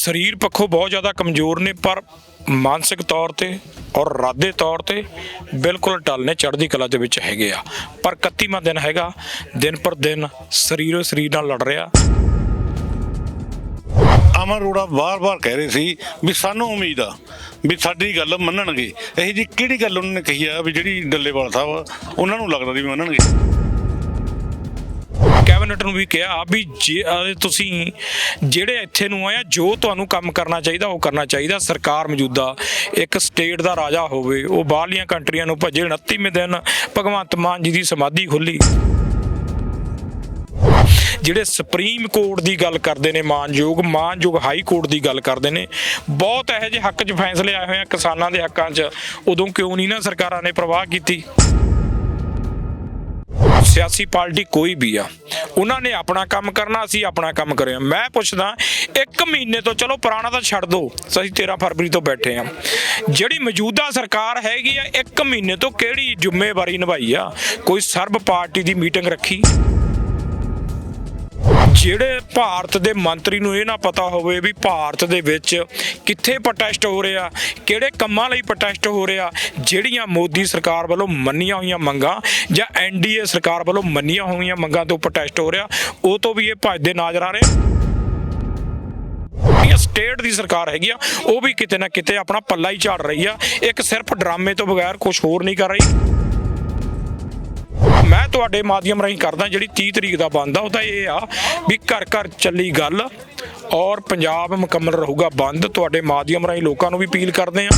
ਸਰੀਰ ਪੱਖੋਂ ਬਹੁਤ ਜ਼ਿਆਦਾ ਕਮਜ਼ੋਰ ਨੇ, ਪਰ ਮਾਨਸਿਕ ਤੌਰ ਤੇ ਔਰ ਰਾਦੇ ਤੌਰ ਤੇ ਬਿਲਕੁਲ ਟਲ ਨੇ, ਚੜ੍ਹਦੀ ਕਲਾ ਦੇ ਵਿੱਚ ਹੈਗੇ ਆ। ਪਰ 31ਵਾਂ ਦਿਨ ਹੈਗਾ, ਦਿਨ ਪਰ ਦਿਨ ਸਰੀਰੋ ਸਰੀਰ ਨਾਲ ਲੜ ਰਿਹਾ। ਅਮਨ ਅਰੋੜਾ ਵਾਰ-ਵਾਰ ਕਹਿ ਰਹੇ ਸੀ ਵੀ ਸਾਨੂੰ ਉਮੀਦ ਆ ਵੀ ਸਾਡੀ ਗੱਲ ਮੰਨਣਗੇ। ਇਹ ਜੀ ਕਿਹੜੀ ਗੱਲ ਉਹਨਾਂ ਨੇ ਕਹੀ ਆ ਵੀ ਜਿਹੜੀ ਡੱਲੇਵਾਲ ਸਾਹਿਬ ਉਹਨਾਂ ਨੂੰ ਲੱਗਦਾ ਵੀ ਮੰਨਣਗੇ? ਕੈਬਨਿਟ ਨੂੰ ਵੀ ਕਿਹਾ ਵੀ ਜੇ ਅਹ ਤੁਸੀਂ ਜਿਹੜੇ ਇੱਥੇ ਨੂੰ ਆਇਆ ਜੋ ਤੁਹਾਨੂੰ ਕੰਮ ਕਰਨਾ ਚਾਹੀਦਾ, ਉਹ ਕਰਨਾ ਚਾਹੀਦਾ। ਸਰਕਾਰ ਮੌਜੂਦਾ ਇੱਕ ਸਟੇਟ ਦਾ ਰਾਜਾ ਹੋਵੇ, ਉਹ ਬਾਹਰਲੀਆਂ ਕੰਟਰੀਆਂ ਨੂੰ ਭੱਜੇ 29ਵੇਂ ਦਿਨ ਭਗਵੰਤ ਮਾਨ ਜੀ ਦੀ ਸਮਾਧੀ ਖੁੱਲੀ ਜਿਹੜੇ ਸੁਪਰੀਮ ਕੋਰਟ ਦੀ ਗੱਲ ਕਰਦੇ ਨੇ ਮਾਨਯੋਗ ਮਾਨਯੋਗ ਹਾਈ ਕੋਰਟ ਦੀ ਗੱਲ ਕਰਦੇ ਨੇ, ਬਹੁਤ ਇਹੋ ਜਿਹੇ ਹੱਕ 'ਚ ਫੈਸਲੇ ਆਏ ਹੋਏ ਆ ਕਿਸਾਨਾਂ ਦੇ ਹੱਕਾਂ 'ਚ। ਉਦੋਂ ਕਿਉਂ ਨਹੀਂ ਨਾ ਸਰਕਾਰਾਂ ਨੇ ਪ੍ਰਵਾਹ ਕੀਤੀ? ਸਿਆਸੀ ਪਾਰਟੀ ਕੋਈ ਵੀ ਆ, ਉਹਨਾਂ ਨੇ ਆਪਣਾ ਕੰਮ ਕਰਨਾ, ਅਸੀਂ ਆਪਣਾ ਕੰਮ ਕਰਿਆ ਮੈਂ ਪੁੱਛਦਾ, ਇੱਕ ਮਹੀਨੇ ਤੋਂ, ਚਲੋ ਪੁਰਾਣਾ ਤਾਂ ਛੱਡ ਦੋ, ਅਸੀਂ 13 ਫਰਵਰੀ ਤੋਂ ਬੈਠੇ ਆ ਜਿਹੜੀ ਮੌਜੂਦਾ ਸਰਕਾਰ ਹੈਗੀ ਆ, ਇੱਕ ਮਹੀਨੇ ਤੋਂ ਕਿਹੜੀ ਜ਼ਿੰਮੇਵਾਰੀ ਨਿਭਾਈ ਆ? ਕੋਈ ਸਰਬ ਪਾਰਟੀ ਦੀ ਮੀਟਿੰਗ ਰੱਖੀ? ਜਿਹੜੇ ਭਾਰਤ ਦੇ ਮੰਤਰੀ ਨੂੰ ਇਹ ਨਾ ਪਤਾ ਹੋਵੇ ਵੀ ਭਾਰਤ ਦੇ ਵਿੱਚ ਕਿੱਥੇ ਪ੍ਰੋਟੈਸਟ ਹੋ ਰਿਹਾ, ਕਿਹੜੇ ਕੰਮਾਂ ਲਈ ਪ੍ਰੋਟੈਸਟ ਹੋ ਰਿਹਾ, ਜਿਹੜੀਆਂ ਮੋਦੀ ਸਰਕਾਰ ਵੱਲੋਂ ਮੰਨੀਆਂ ਹੋਈਆਂ ਮੰਗਾਂ ਜਾਂ ਐਨਡੀਏ ਸਰਕਾਰ ਵੱਲੋਂ ਮੰਨੀਆਂ ਹੋਈਆਂ ਮੰਗਾਂ ਤੋਂ ਪ੍ਰੋਟੈਸਟ ਹੋ ਰਿਹਾ, ਉਹ ਤੋਂ ਵੀ ਇਹ ਭੱਜਦੇ ਨਜ਼ਰ ਆ ਰਹੇ ਇਹ ਸਟੇਟ ਦੀ ਸਰਕਾਰ ਹੈਗੀ ਆ, ਉਹ ਵੀ ਕਿਤੇ ਨਾ ਕਿਤੇ ਆਪਣਾ ਪੱਲਾ ਹੀ ਝਾੜ ਰਹੀ ਆ, ਇੱਕ ਸਿਰਫ ਡਰਾਮੇ ਤੋਂ ਬਗੈਰ ਕੁਝ ਹੋਰ ਨਹੀਂ ਕਰ ਰਹੀ। ਮੈਂ ਤੁਹਾਡੇ ਮਾਧਿਅਮ ਰਾਹੀਂ ਕਰਦਾ ਜਿਹੜੀ 30 ਤਰੀਕ ਦਾ ਬੰਦ ਆ, ਉਹ ਤਾਂ ਇਹ ਆ ਵੀ ਘਰ ਘਰ ਚੱਲੀ ਗੱਲ ਔਰ ਪੰਜਾਬ ਮੁਕੰਮਲ ਰਹੂਗਾ ਬੰਦ। ਤੁਹਾਡੇ ਮਾਧਿਅਮ ਰਾਹੀਂ ਲੋਕਾਂ ਨੂੰ ਵੀ ਅਪੀਲ ਕਰਦੇ ਆ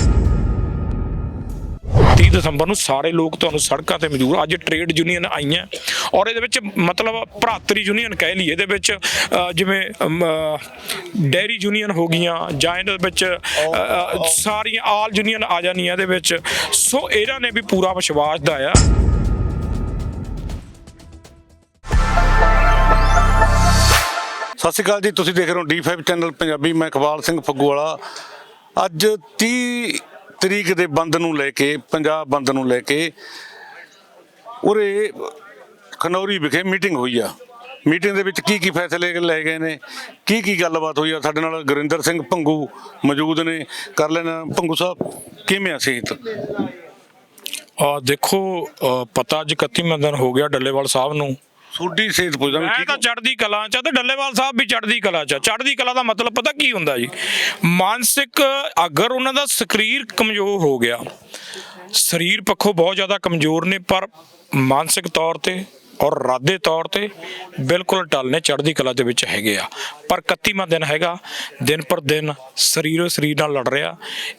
30 ਦਸੰਬਰ ਨੂੰ ਸਾਰੇ ਲੋਕ ਤੁਹਾਨੂੰ ਸੜਕਾਂ ਤੇ ਮਜ਼ਦੂਰ, ਅੱਜ ਟ੍ਰੇਡ ਯੂਨੀਅਨ ਆਈਆਂ ਔਰ ਇਹਦੇ ਵਿੱਚ ਮਤਲਬ ਭਰਾਤਰੀ ਯੂਨੀਅਨ ਕਹਿ ਲਈ ਇਹਦੇ ਵਿੱਚ ਜਿਵੇਂ ਡੈਰੀ ਯੂਨੀਅਨ ਹੋ ਗਈਆਂ ਜਾਂ ਇਹਦੇ ਵਿੱਚ ਸਾਰੀਆਂ ਆਲ ਯੂਨੀਅਨ ਆ ਜਾਣੀਆਂ ਇਹਦੇ ਵਿੱਚ। ਸੋ ਇਹਨਾਂ ਨੇ ਵੀ ਪੂਰਾ ਵਿਸ਼ਵਾਸ ਦਿਵਾਇਆ। ਸਤਿ ਸ਼੍ਰੀ ਅਕਾਲ ਜੀ, ਤੁਸੀਂ ਦੇਖ ਰਹੇ ਹੋ D5 ਚੈਨਲ ਪੰਜਾਬੀ, ਮੈਂ ਇਕਬਾਲ ਸਿੰਘ ਫੱਗੂਵਾਲਾ। ਅੱਜ 30 ਤਰੀਕ ਦੇ ਬੰਦ ਨੂੰ ਲੈ ਕੇ ਪੰਜਾਬ ਬੰਦ ਨੂੰ ਲੈ ਕੇ ਉਰੇ ਖਨੌਰੀ ਵਿਖੇ ਮੀਟਿੰਗ ਹੋਈ ਆ। ਮੀਟਿੰਗ ਦੇ ਵਿੱਚ ਕੀ ਕੀ ਫੈਸਲੇ ਲਏ ਗਏ ਨੇ, ਕੀ ਕੀ ਗੱਲਬਾਤ ਹੋਈ ਆ? ਸਾਡੇ ਨਾਲ ਗੁਰਿੰਦਰ ਸਿੰਘ ਭੰਗੂ ਮੌਜੂਦ ਨੇ। ਕਰ ਲੈਣਾ ਭੰਗੂ ਸਾਹਿਬ, ਕਿਵੇਂ ਆ ਸਿਹਤ? ਆ ਦੇਖੋ ਪਤਾ ਅੱਜ 31ਵਾਂ ਦਿਨ ਹੋ ਗਿਆ ਡੱਲੇਵਾਲ ਸਾਹਿਬ ਨੂੰ। ਤੁਹਾਡੀ ਸਿਹਤ ਪੁੱਛਦਾ ਮੈਂ ਮੈਂ ਠੀਕ ਤਾਂ ਚੜ੍ਹਦੀ ਕਲਾ ਚ ਆ ਤੇ ਡੱਲੇਵਾਲ ਸਾਹਿਬ ਵੀ ਚੜ੍ਹਦੀ ਕਲਾ ਚ ਆ। ਚੜ੍ਹਦੀ ਕਲਾ ਦਾ ਮਤਲਬ ਪਤਾ ਕੀ ਹੁੰਦਾ ਜੀ ਮਾਨਸਿਕ ਅਗਰ ਉਹਨਾਂ ਦਾ ਸਰੀਰ ਕਮਜ਼ੋਰ ਹੋ ਗਿਆ ਸਰੀਰ ਪੱਖੋਂ ਬਹੁਤ ਜ਼ਿਆਦਾ ਕਮਜ਼ੋਰ ਨੇ ਪਰ ਮਾਨਸਿਕ ਤੌਰ ਤੇ ਔਰ ਰਾਦੇ ਤੌਰ ਤੇ ਬਿਲਕੁਲ ਟਲ ਨੇ ਚੜ੍ਹਦੀ ਕਲਾ ਦੇ ਵਿੱਚ ਹੈਗੇ ਆ। ਪਰ 31ਵਾਂ ਦਿਨ ਹੈਗਾ, ਦਿਨ ਪਰ ਦਿਨ ਸਰੀਰੋ ਸਰੀਰ ਨਾਲ ਲੜ ਰਿਹਾ।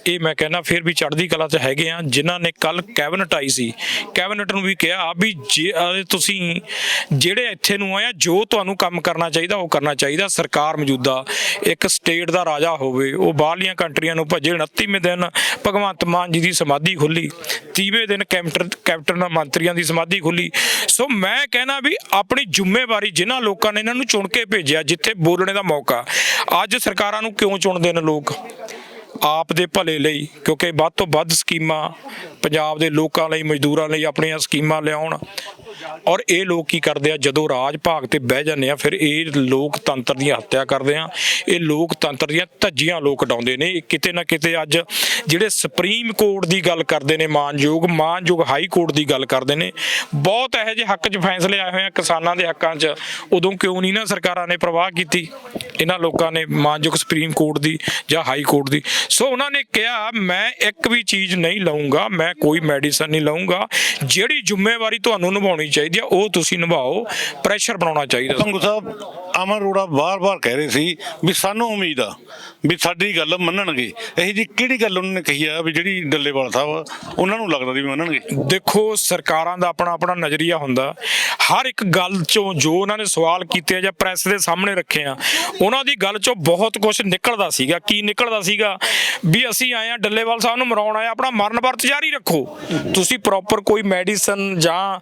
ਇਹ ਮੈਂ ਕਹਿੰਦਾ ਫਿਰ ਵੀ ਚੜ੍ਹਦੀ ਕਲਾ 'ਚ ਹੈਗੇ ਆ। ਜਿਨ੍ਹਾਂ ਨੇ ਕੱਲ ਕੈਬਨਿਟ ਆਈ ਸੀ। ਕੈਬਨਿਟ ਨੂੰ ਵੀ ਕਿਹਾ ਵੀ ਜੇ ਤੁਸੀਂ ਜਿਹੜੇ ਇੱਥੇ ਨੂੰ ਆਇਆ ਜੋ ਤੁਹਾਨੂੰ ਕੰਮ ਕਰਨਾ ਚਾਹੀਦਾ, ਉਹ ਕਰਨਾ ਚਾਹੀਦਾ। ਸਰਕਾਰ ਮੌਜੂਦਾ ਇੱਕ ਸਟੇਟ ਦਾ ਰਾਜਾ ਹੋਵੇ, ਉਹ ਬਾਹਰਲੀਆਂ ਕੰਟਰੀਆਂ ਨੂੰ ਭੱਜੇ। 29ਵੇਂ ਦਿਨ ਭਗਵੰਤ ਮਾਨ ਜੀ ਦੀ ਸਮਾਧੀ ਖੁੱਲੀ 30ਵੇਂ ਦਿਨ ਕੈਪਟਨ ਕੈਪਟਨ ਮੰਤਰੀਆਂ ਦੀ ਸਮਾਧੀ ਖੁੱਲੀ ਸੋ ਮੈਂ ਕਹਿਣਾ ਵੀ ਆਪਣੀ ਜ਼ਿੰਮੇਵਾਰੀ ਜਿਨ੍ਹਾਂ ਲੋਕਾਂ ਨੇ ਇਹਨਾਂ ਨੂੰ ਚੁਣ ਕੇ ਭੇਜਿਆ ਜਿੱਥੇ ਬੋਲਣੇ ਦਾ ਮੌਕਾ, ਅੱਜ ਸਰਕਾਰਾਂ ਨੂੰ ਕਿਉਂ ਚੁਣਦੇ ਨੇ ਲੋਕ? ਆਪ ਦੇ ਭਲੇ ਲਈ, ਕਿਉਂਕਿ ਵੱਧ ਤੋਂ ਵੱਧ ਸਕੀਮਾਂ ਪੰਜਾਬ ਦੇ ਲੋਕਾਂ ਲਈ, ਮਜ਼ਦੂਰਾਂ ਲਈ ਆਪਣੀਆਂ ਸਕੀਮਾਂ ਲਿਆਉਣ। ਔਰ ਇਹ ਲੋਕ ਕੀ ਕਰਦੇ ਆ? ਜਦੋਂ ਰਾਜ ਭਾਗ ਤੇ ਬਹਿ ਜਾਂਦੇ ਆ, ਫਿਰ ਇਹ ਲੋਕਤੰਤਰ ਦੀਆਂ ਹੱਤਿਆ ਕਰਦੇ ਆ। ਇਹ ਲੋਕਤੰਤਰ ਦੀਆਂ ਧੱਜੀਆਂ ਲੋਕ ਡਾਉਂਦੇ ਨੇ। ਇਹ ਕਿਤੇ ਨਾ ਕਿਤੇ ਅੱਜ ਜਿਹੜੇ ਸੁਪਰੀਮ ਕੋਰਟ ਦੀ ਗੱਲ ਕਰਦੇ ਨੇ, ਮਾਨਯੋਗ ਮਾਨਯੋਗ ਹਾਈ ਕੋਰਟ ਦੀ ਗੱਲ ਕਰਦੇ ਨੇ, ਬਹੁਤ ਇਹੋ ਜਿਹੇ ਹੱਕ 'ਚ ਫੈਸਲੇ ਆਏ ਹੋਏ ਆ ਕਿਸਾਨਾਂ ਦੇ ਹੱਕਾਂ 'ਚ। ਉਦੋਂ ਕਿਉਂ ਨਹੀਂ ਨਾ ਸਰਕਾਰਾਂ ਨੇ ਪ੍ਰਵਾਹ ਕੀਤੀ? ਇਹਨਾਂ ਲੋਕਾਂ ਨੇ ਮਾਨਯੋਗ ਸੁਪਰੀਮ ਕੋਰਟ ਦੀ ਜਾਂ ਹਾਈ ਕੋਰਟ ਦੀ। ਸੋ ਉਹਨਾਂ ਨੇ ਕਿਹਾ, ਮੈਂ ਇੱਕ ਵੀ ਚੀਜ਼ ਨਹੀਂ ਲਵਾਂਗਾ ਮੈਂ ਕੋਈ ਮੈਡੀਸਨ ਨਹੀਂ ਲਵਾਂਗਾ ਜਿਹੜੀ ਜ਼ਿੰਮੇਵਾਰੀ ਤੁਹਾਨੂੰ ਨਿਭਾਉਣੀ ਚਾਹੀਦੀ ਆ ਉਹ ਤੁਸੀਂ ਨਿਭਾਓ। ਪ੍ਰੈਸ਼ਰ ਬਣਾਉਣਾ ਚਾਹੀਦਾ। ਭੰਗੂ ਸਾਹਿਬ ਅਮਨ ਅਰੋੜਾ ਵਾਰ-ਵਾਰ ਕਹਿ ਰਹੇ ਸੀ ਵੀ ਸਾਨੂੰ ਉਮੀਦ ਆ ਵੀ ਸਾਡੀ ਗੱਲ ਮੰਨਣਗੇ। ਇਹ ਜੀ ਕਿਹੜੀ ਗੱਲ ਉਹਨਾਂ ਨੇ ਕਹੀ ਆ ਵੀ ਜਿਹੜੀ ਡੱਲੇਵਾਲ ਸਾਹਿਬ ਉਹਨਾਂ ਨੂੰ ਲੱਗਦਾ ਵੀ ਮੰਨਣਗੇ? ਦੇਖੋ ਸਰਕਾਰਾਂ ਦਾ ਆਪਣਾ ਆਪਣਾ ਨਜ਼ਰੀਆ ਹੁੰਦਾ। ਹਰ ਇੱਕ ਗੱਲ ਚੋਂ ਜੋ ਉਹਨਾਂ ਨੇ ਸਵਾਲ ਕੀਤੇ ਜਾਂ ਪ੍ਰੈਸ ਦੇ ਸਾਹਮਣੇ ਰੱਖੇ ਆ, ਉਹਨਾਂ ਦੀ ਗੱਲ ਚੋਂ ਬਹੁਤ ਕੁਝ ਨਿਕਲਦਾ ਸੀਗਾ। ਕੀ ਨਿਕਲਦਾ ਸੀਗਾ? ਵੀ ਅਸੀਂ ਆਏ ਆ ਡੱਲੇਵਾਲ ਸਾਹਿਬ ਨੂੰ ਮਰਾਉਣ ਆਏ ਆਪਣਾ ਮਰਨ ਵਰਤ ਜਾਰੀ ਰੱਖੋ। ਤੁਸੀਂ ਪ੍ਰੋਪਰ ਕੋਈ ਮੈਡੀਸਨ ਜਾਂ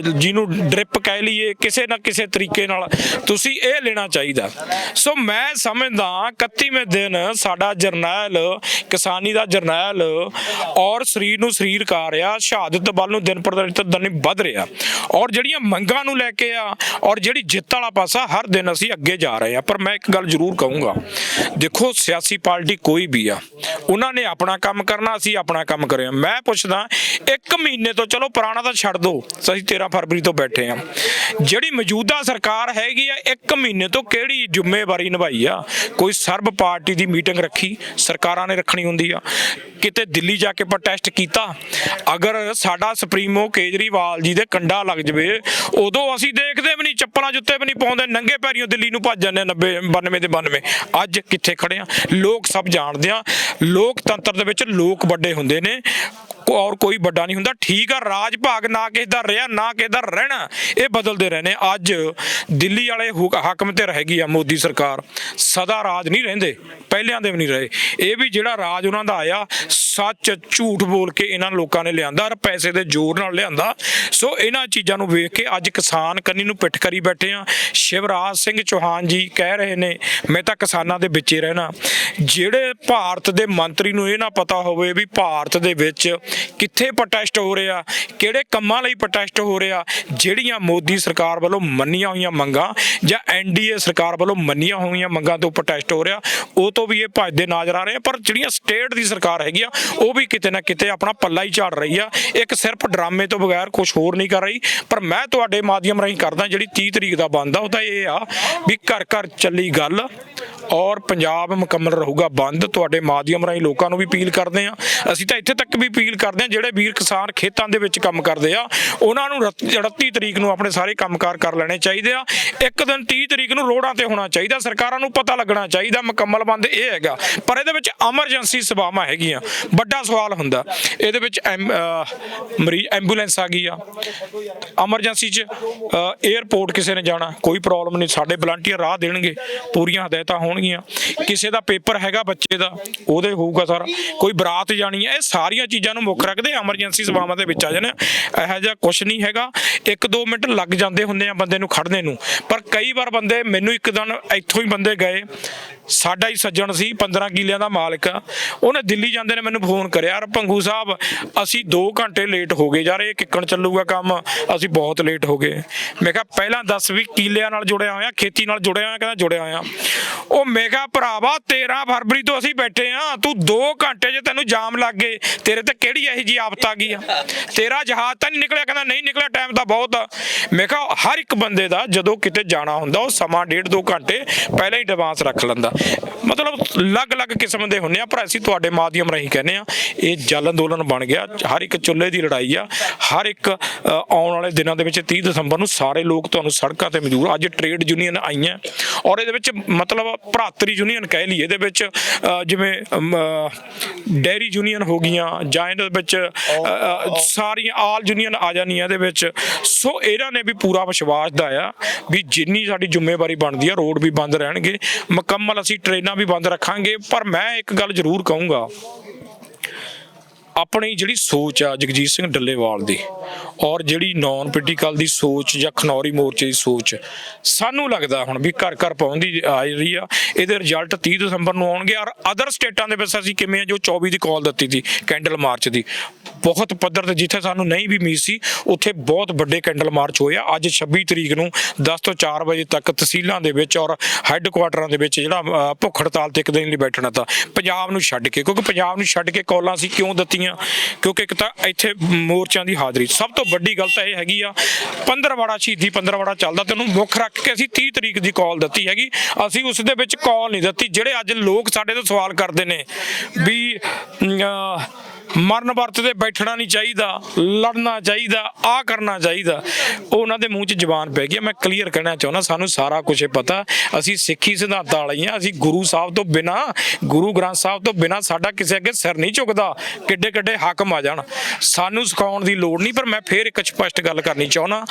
ਜਿਹਨੂੰ ਡ੍ਰਿਪ ਕਹਿ ਲਈਏ, ਕਿਸੇ ਨਾ ਕਿਸੇ ਤਰੀਕੇ ਨਾਲ ਤੁਸੀਂ ਇਹ ਲੈਣਾ ਚਾਹੀਦਾ। ਸੋ ਮੈਂ ਸਮਝਦਾ 31ਵੇਂ ਦਿਨ ਸਾਡਾ ਜਰਨੈਲ, ਕਿਸਾਨੀ ਦਾ ਜਰਨੈਲ ਔਰ ਸਰੀਰ ਨੂੰ ਸਰੀਰ ਕਾ ਰਿਹਾ ਸ਼ਹਾਦਤ ਵੱਲ ਨੂੰ ਦਿਨ ਪਰ ਦਿਨ ਵੱਧ ਰਿਹਾ। ਔਰ ਜਿਹੜੀਆਂ ਮੰਗਾਂ ਨੂੰ ਲੈ ਕੇ ਆ ਔਰ ਜਿਹੜੀ ਜਿੱਤ ਵਾਲਾ ਪਾਸਾ ਹਰ ਦਿਨ ਅਸੀਂ ਅੱਗੇ ਜਾ ਰਹੇ ਆ। ਪਰ ਮੈਂ ਇੱਕ ਗੱਲ ਜ਼ਰੂਰ ਕਹੂੰਗਾ, ਦੇਖੋ ਸਿਆਸੀ ਪਾਰਟੀ ਕੋਈ ਵੀ ਆ, ਉਹਨਾਂ ਨੇ ਆਪਣਾ ਕੰਮ ਕਰਨਾ, ਅਸੀਂ ਆਪਣਾ ਕੰਮ ਕਰਿਆ ਮੈਂ ਪੁੱਛਦਾ, ਇੱਕ ਮਹੀਨੇ ਤੋਂ ਚਲੋ ਪੁਰਾਣਾ ਤਾਂ ਛੱਡ ਦੋ, ਅਸੀਂ 13 ਫਰਵਰੀ ਤੋਂ ਬੈਠੇ ਆ। ਜਿਹੜੀ ਮੌਜੂਦਾ ਸਰਕਾਰ ਹੈਗੀ ਆ, ਇੱਕ ਮਹੀਨੇ ਤੋਂ ਕਿਹੜੀ ਜ਼ਿੰਮੇਵਾਰੀ ਨਿਭਾਈ ਆ? ਕੋਈ ਸਰਬ ਪਾਰਟੀ ਦੀ ਮੀਟਿੰਗ ਰੱਖੀ, ਸਰਕਾਰਾਂ ਨੇ ਰੱਖਣੀ ਹੁੰਦੀ ਆ। ਕਿਤੇ ਦਿੱਲੀ ਜਾ ਕੇ ਪ੍ਰੋਟੈਸਟ ਕੀਤਾ, ਅਗਰ ਸਾਡਾ ਸੁਪਰੀਮੋ ਕੇਜਰੀਵਾਲ ਜੀ ਦੇ ਕੰਡਾ ਲੱਗ ਜਵੇ ਉਦੋਂ ਅਸੀਂ ਦੇਖਦੇ ਵੀ ਨਹੀਂ, ਚੱਪਲਾਂ ਜੁੱਤੇ ਵੀ ਨਹੀਂ ਪਾਉਂਦੇ, ਨੰਗੇ ਪੈਰੀਓ ਦਿੱਲੀ ਨੂੰ ਭੱਜ ਜਾਂਦੇ 90 92 ਦੇ 92 ਅੱਜ ਕਿੱਥੇ ਖੜੇ ਆ? ਲੋਕ ਸਭ ਜਾਣਦੇ ਆ। ਲੋਕਤੰਤਰ ਦੇ ਵਿੱਚ ਲੋਕ ਵੱਡੇ ਹੁੰਦੇ ਨੇ। ਔਰ ਕੋਈ ਵੱਡਾ ਨਹੀਂ ਹੁੰਦਾ। ਠੀਕ ਆ, ਰਾਜ ਭਾਗ ਨਾ ਕਿਸੇ ਦਾ ਰਿਹਾ, ਨਾ ਕਿਸੇ ਦਾ ਰਹਿਣਾ। ਇਹ ਬਦਲਦੇ ਰਹਿੰਦੇ ਅੱਜ ਦਿੱਲੀ ਵਾਲੇ ਹੁਕ- ਹਾਕਮ ਤੇ ਰਹਿ ਗਈ ਆ ਮੋਦੀ ਸਰਕਾਰ। ਸਦਾ ਰਾਜ ਨਹੀਂ ਰਹਿੰਦੇ। ਪਹਿਲਿਆਂ ਦੇ ਵੀ ਨਹੀਂ ਰਹੇ। ਇਹ ਵੀ ਜਿਹੜਾ ਰਾਜ ਉਹਨਾਂ ਦਾ ਆਇਆ, ਸੱਚ ਝੂਠ ਬੋਲ ਕੇ ਇਹਨਾਂ ਲੋਕਾਂ ਨੇ ਲਿਆਂਦਾ ਔਰ ਪੈਸੇ ਦੇ ਜ਼ੋਰ ਨਾਲ ਲਿਆਂਦਾ। ਸੋ ਇਹਨਾਂ ਚੀਜ਼ਾਂ ਨੂੰ ਵੇਖ ਕੇ ਅੱਜ ਕਿਸਾਨ ਕੰਨੀ ਨੂੰ ਪਿੱਠ ਕਰੀ ਬੈਠੇ ਆ। ਸ਼ਿਵਰਾਜ ਸਿੰਘ ਚੌਹਾਨ ਜੀ ਕਹਿ ਰਹੇ ਨੇ, ਮੈਂ ਤਾਂ ਕਿਸਾਨਾਂ ਦੇ ਵਿੱਚ ਰਹਿਣਾ। ਜਿਹੜੇ ਭਾਰਤ ਦੇ ਮੰਤਰੀ ਨੂੰ ਇਹ ਨਾ ਪਤਾ ਹੋਵੇ ਵੀ ਭਾਰਤ ਦੇ ਵਿੱਚ ਕਿੱਥੇ ਪ੍ਰੋਟੈਸਟ ਹੋ ਰਿਹਾ, ਕਿਹੜੇ ਕੰਮਾਂ ਲਈ ਪ੍ਰੋਟੈਸਟ ਹੋ ਰਿਹਾ, ਜਿਹੜੀਆਂ ਮੋਦੀ ਸਰਕਾਰ ਵੱਲੋਂ ਮੰਨੀਆਂ ਹੋਈਆਂ ਮੰਗਾਂ ਜਾਂ ਐਨਡੀਏ ਸਰਕਾਰ ਵੱਲੋਂ ਮੰਨੀਆਂ ਹੋਈਆਂ ਮੰਗਾਂ ਤੋਂ ਪ੍ਰੋਟੈਸਟ ਹੋ ਰਿਹਾ, ਉਹ ਤੋਂ ਵੀ ਇਹ ਭੱਜਦੇ ਨਜ਼ਰ ਆ ਰਹੇ ਆ, ਪਰ ਜਿਹੜੀਆਂ ਸਟੇਟ ਦੀ ਸਰਕਾਰ ਹੈਗੀ ਆ, ਉਹ ਵੀ ਕਿਤੇ ਨਾ ਕਿਤੇ ਆਪਣਾ ਪੱਲਾ ਹੀ ਝਾੜ ਰਹੀ ਆ, ਇੱਕ ਸਿਰਫ ਡਰਾਮੇ ਤੋਂ ਬਗੈਰ ਕੁਝ ਹੋਰ ਨਹੀਂ ਕਰ ਰਹੀ, ਪਰ ਮੈਂ ਤੁਹਾਡੇ ਮਾਧਿਅਮ ਰਾਹੀਂ ਕਰਦਾ ਜਿਹੜੀ 30 ਤਰੀਕ ਦਾ ਬੰਦ ਆ ਉਹ ਤਾਂ ਇਹ ਆ ਵੀ ਘਰ ਘਰ ਚੱਲੀ ਗੱਲ ਔਰ ਪੰਜਾਬ ਮੁਕੰਮਲ ਰਹੂਗਾ ਬੰਦ, ਤੁਹਾਡੇ ਮਾਧਿਅਮ ਰਾਹੀਂ ਲੋਕਾਂ ਨੂੰ ਵੀ ਅਪੀਲ ਕਰਦੇ ਆ, ਅਸੀਂ ਤਾਂ ਇੱਥੇ ਤੱਕ ਵੀ ਅਪੀਲ ਕਰਦੇ ਆ, ਜਿਹੜੇ ਵੀਰ ਕਿਸਾਨ ਖੇਤਾਂ ਦੇ ਵਿੱਚ ਕੰਮ ਕਰਦੇ ਆ, ਉਹਨਾਂ ਨੂੰ 38 ਤਰੀਕ ਨੂੰ ਆਪਣੇ ਸਾਰੇ ਕੰਮਕਾਰ ਕਰ ਲੈਣੇ ਚਾਹੀਦੇ ਆ। ਇੱਕ ਦਿਨ 30 ਤਰੀਕ ਨੂੰ ਰੋਡਾਂ ਤੇ ਹੋਣਾ ਚਾਹੀਦਾ, ਸਰਕਾਰਾਂ ਨੂੰ ਪਤਾ ਲੱਗਣਾ ਚਾਹੀਦਾ, ਮੁਕੰਮਲ ਬੰਦ ਇਹ ਹੈਗਾ। ਪਰ ਇਹਦੇ ਵਿੱਚ ਐਮਰਜੈਂਸੀ ਸੇਵਾਵਾਂ ਹੈਗੀਆਂ। ਵੱਡਾ ਸਵਾਲ ਹੁੰਦਾ, ਇਹਦੇ ਵਿੱਚ ਮਰੀਜ਼, ਐਂਬੂਲੈਂਸ ਆ ਗਈ ਆ। ਐਮਰਜੈਂਸੀ 'ਚ 에ਅਰਪੋਰਟ ਕਿਸੇ ਨੇ ਜਾਣਾ, ਕੋਈ ਪ੍ਰੋਬਲਮ ਨਹੀਂ, ਸਾਡੇ ਵਲੰਟੀਅਰ ਰਾਹ ਦੇਣਗੇ, ਪੂਰੀਆਂ ਹਦਾਇਤਾਂ ਹੋਣਗੀਆਂ। ਕਿਸੇ ਦਾ ਪੇਪਰ ਹੈਗਾ ਬੱਚੇ ਦਾ, ਉਹਦੇ ਹੋਊਗਾ ਸਾਰਾ। ਕੋਈ ਬਰਾਤ ਜਾਣੀ ਹੈ ਇਹ ਸਾਰੀਆਂ ਚੀਜ਼ਾਂ ਨੂੰ ਮੁੱਖ ਰੱਖਦੇ ਐਮਰਜੈਂਸੀ ਸੇਵਾਵਾਂ ਦੇ ਵਿੱਚ ਆ ਜਾਣਾ। ਇਹੋ ਜਿਹਾ ਕੁਝ ਨਹੀਂ ਹੈਗਾ। ਇੱਕ ਦੋ ਮਿੰਟ ਲੱਗ ਜਾਂਦੇ ਹੁੰਦੇ ਆ ਬੰਦੇ ਨੂੰ ਖੜਨੇ ਨੂੰ। ਪਰ ਕਈ ਵਾਰ ਬੰਦੇ ਮੈਨੂੰ ਇੱਕ ਦਿਨ ਇੱਥੋਂ ਹੀ ਬੰਦੇ ਗਏ। ਸਾਡਾ ਹੀ ਸੱਜਣ ਸੀ 15 ਕਿੱਲਿਆਂ ਦਾ ਮਾਲਕ। ਉਹਨੇ ਦਿੱਲੀ ਜਾਂਦੇ ਨੇ ਮੈਨੂੰ ਫੋਨ ਕਰਿਆ, ਯਾਰ ਭੰਗੂ ਸਾਹਿਬ, ਅਸੀਂ 2 ਘੰਟੇ ਲੇਟ ਹੋ ਗਏ। ਯਾਰ, ਇਹ ਕਿੱਕਣ ਚੱਲੂਗਾ ਕੰਮ। ਅਸੀਂ ਬਹੁਤ ਲੇਟ ਹੋ ਗਏ। ਮੈਂ ਕਿਹਾ, ਪਹਿਲਾਂ ਦੱਸ ਵੀ ਕਿੱਲਿਆਂ ਨਾਲ ਜੁੜਿਆ ਹੋਇਆ, ਖੇਤੀ ਨਾਲ ਜੁੜਿਆ ਹੋਇਆ ਕਹਿੰਦਾ ਜੁੜਿਆ ਹੋਇਆ? ਉਹ ਮੈਂ ਕਿਹਾ, ਭਰਾਵਾ 13 ਫਰਵਰੀ ਤੋਂ ਅਸੀਂ ਬੈਠੇ ਆ। ਤੂੰ 2 ਘੰਟੇ 'ਚ ਤੈਨੂੰ ਜਾਮ ਲੱਗ ਗਏ। ਤੇਰੇ ਤੇ ਕਿਹੜੀ ਇਹੋ ਜੀ ਆਫਤ ਆ ਗਈ ਆ? ਤੇਰਾ ਜਹਾਜ਼ ਤਾਂ ਨਹੀਂ ਨਿਕਲਿਆ। ਕਹਿੰਦਾ, ਨਹੀਂ ਨਿਕਲਿਆ ਟਾਈਮ ਤਾਂ ਬਹੁਤ ਆ। ਮੈਂ ਕਿਹਾ, ਹਰ ਇੱਕ ਬੰਦੇ ਦਾ ਜਦੋਂ ਕਿਤੇ ਜਾਣਾ ਹੁੰਦਾ, ਉਹ ਸਮਾਂ ਡੇਢ ਦੋ ਘੰਟੇ ਪਹਿਲਾਂ ਹੀ ਐਡਵਾਂਸ ਰੱਖ ਲੈਂਦਾ। ਮਤਲਬ ਅਲੱਗ-ਅਲੱਗ ਕਿਸਮ ਦੇ ਹੁੰਨੇ ਆ। ਪਰ ਅਸੀਂ ਤੁਹਾਡੇ ਮਾਧਿਅਮ ਰਾਹੀਂ ਕਹਿੰਦੇ ਆ, ਇਹ ਜਲ ਅੰਦੋਲਨ ਬਣ ਗਿਆ। ਹਰ ਇੱਕ ਚੁੱਲ੍ਹੇ ਦੀ ਲੜਾਈ ਆ। ਹਰ ਇੱਕ ਆਉਣ ਵਾਲੇ ਦਿਨਾਂ ਦੇ ਵਿੱਚ 30 ਦਸੰਬਰ ਨੂੰ ਸਾਰੇ ਲੋਕ ਤੁਹਾਨੂੰ ਸੜਕਾਂ ਤੇ ਮੌਜੂਦ ਅੱਜ ਟ੍ਰੇਡ ਯੂਨੀਅਨ ਆਈਆਂ। ਔਰ ਇਹਦੇ ਵਿੱਚ ਮਤਲਬ ਭਰਾਤਰੀ ਯੂਨੀਅਨ ਕਹਿ ਲਈਏ ਇਹਦੇ ਵਿੱਚ ਜਿਵੇਂ ਡੈਰੀ ਯੂਨੀਅਨ ਹੋ ਗਈਆਂ ਜਾਂ ਇਹਦੇ ਵਿੱਚ ਅ, ਅ, ਸਾਰੀਆਂ ਆਲ ਯੂਨੀਅਨ ਆ ਜਾਣੀਆਂ ਇਹਦੇ ਵਿੱਚ। ਸੋ ਇਹਨਾਂ ਨੇ ਵੀ ਪੂਰਾ ਵਿਸ਼ਵਾਸ ਦਿਵਾਇਆ ਵੀ ਜਿੰਨੀ ਸਾਡੀ ਜ਼ਿੰਮੇਵਾਰੀ ਬਣਦੀ ਆ ਰੋਡ ਵੀ ਬੰਦ ਰਹਿਣਗੇ ਮੁਕੰਮਲ ਅਸੀਂ ਟ੍ਰੇਨਾਂ ਵੀ ਬੰਦ ਰੱਖਾਂਗੇ ਪਰ ਮੈਂ ਇੱਕ ਗੱਲ ਜ਼ਰੂਰ ਕਹੂੰਗਾ ਆਪਣੀ ਜਿਹੜੀ ਸੋਚ ਆ ਜਗਜੀਤ ਸਿੰਘ ਡੱਲੇਵਾਲ ਦੀ ਔਰ ਜਿਹੜੀ ਨਾਨ ਪੋਲੀਟੀਕਲ ਦੀ ਸੋਚ ਜਾਂ ਖਨੌਰੀ ਮੋਰਚੇ ਦੀ ਸੋਚ, ਸਾਨੂੰ ਲੱਗਦਾ ਹੁਣ ਵੀ ਘਰ ਘਰ ਪਹੁੰਚਦੀ ਆ ਰਹੀ ਆ, ਇਹਦੇ ਰਿਜ਼ਲਟ 30 ਦਸੰਬਰ ਨੂੰ ਆਉਣਗੇ ਔਰ ਅਦਰ ਸਟੇਟਾਂ ਦੇ ਵਿੱਚ ਅਸੀਂ ਕਿਵੇਂ ਜੋ 24 ਦੀ ਕਾਲ ਦਿੱਤੀ ਸੀ ਕੈਂਡਲ ਮਾਰਚ ਦੀ, ਬਹੁਤ ਪੱਧਰ ਤੇ ਜਿੱਥੇ ਸਾਨੂੰ ਨਹੀਂ ਵੀ ਉਮੀਦ ਸੀ, ਉੱਥੇ ਬਹੁਤ ਵੱਡੇ ਕੈਂਡਲ ਮਾਰਚ ਹੋਏ ਆ, ਅੱਜ 26 ਤਰੀਕ ਨੂੰ 10 ਤੋਂ 4 ਵਜੇ ਤੱਕ ਤਹਿਸੀਲਾਂ ਦੇ ਵਿੱਚ ਔਰ ਹੈੱਡਕੁਆਟਰਾਂ ਦੇ ਵਿੱਚ ਜਿਹੜਾ ਭੁੱਖ ਹੜਤਾਲ ਤੇ ਇੱਕ ਦਿਨ ਲਈ ਬੈਠਣਾ ਤਾਂ ਪੰਜਾਬ ਨੂੰ ਛੱਡ ਕੇ, ਕਿਉਂਕਿ ਪੰਜਾਬ ਨੂੰ ਛੱਡ ਕੇ ਕਾਲਾਂ ਸੀ ਕਿਉਂ ਦਿੱਤੀਆਂ? ਕਿਉਂਕਿ ਇੱਕ ਤਾਂ ਇੱਥੇ ਮੋਰਚਿਆਂ ਦੀ ਹਾਜ਼ਰੀ ਸਭ ਤੋਂ ਵੱਡੀ ਗੱਲ ਤਾਂ ਇਹ ਹੈਗੀ ਆ ਪੰਦਰਵਾੜਾ ਸ਼ਹੀਦੀ ਪੰਦਰਵਾੜਾ ਚੱਲਦਾ ਤੈਨੂੰ ਮੁੱਖ ਰੱਖ ਕੇ ਅਸੀਂ 30 ਤਰੀਕ ਦੀ ਕਾਲ ਦਿੱਤੀ ਹੈਗੀ। ਅਸੀਂ ਉਸ ਦੇ ਵਿੱਚ ਕਾਲ ਨਹੀਂ ਦਿੱਤੀ ਜਿਹੜੇ ਅੱਜ ਲੋਕ ਸਾਡੇ ਤੋਂ ਸਵਾਲ ਕਰਦੇ ਨੇ ਵੀ ਅਮ, ਮਰਨ ਵਰਤ ਤੇ ਬੈਠਣਾ ਨਹੀਂ ਚਾਹੀਦਾ, ਲੜਨਾ ਚਾਹੀਦਾ ਆ ਕਰਨਾ ਚਾਹੀਦਾ। ਉਹ ਉਹਨਾਂ ਦੇ ਮੂੰਹ 'ਚ ਜ਼ਬਾਨ ਪੈ ਗਈ ਮੈਂ ਕਲੀਅਰ ਕਹਿਣਾ ਚਾਹੁੰਦਾ, ਸਾਨੂੰ ਸਾਰਾ ਕੁਝ ਪਤਾ। ਅਸੀਂ ਸਿੱਖੀ ਸਿਧਾਂਤਾਂ ਵਾਲੇ ਅਸੀਂ ਗੁਰੂ ਸਾਹਿਬ ਤੋਂ ਬਿਨਾ, ਗੁਰੂ ਗ੍ਰੰਥ ਸਾਹਿਬ ਤੋਂ ਬਿਨਾ ਸਾਡਾ ਕਿਸੇ ਅੱਗੇ ਸਿਰ ਨਹੀਂ ਝੁਕਦਾ। ਕਿੱਡੇ ਕਿੱਡੇ ਹਾਕਮ ਆ ਜਾਣ। ਸਾਨੂੰ ਸਿਖਾਉਣ ਦੀ ਲੋੜ ਨਹੀਂ, ਪਰ ਮੈਂ ਫੇਰ ਇੱਕ ਸਪਸ਼ਟ ਗੱਲ ਕਰਨੀ ਚਾਹੁੰਦਾ।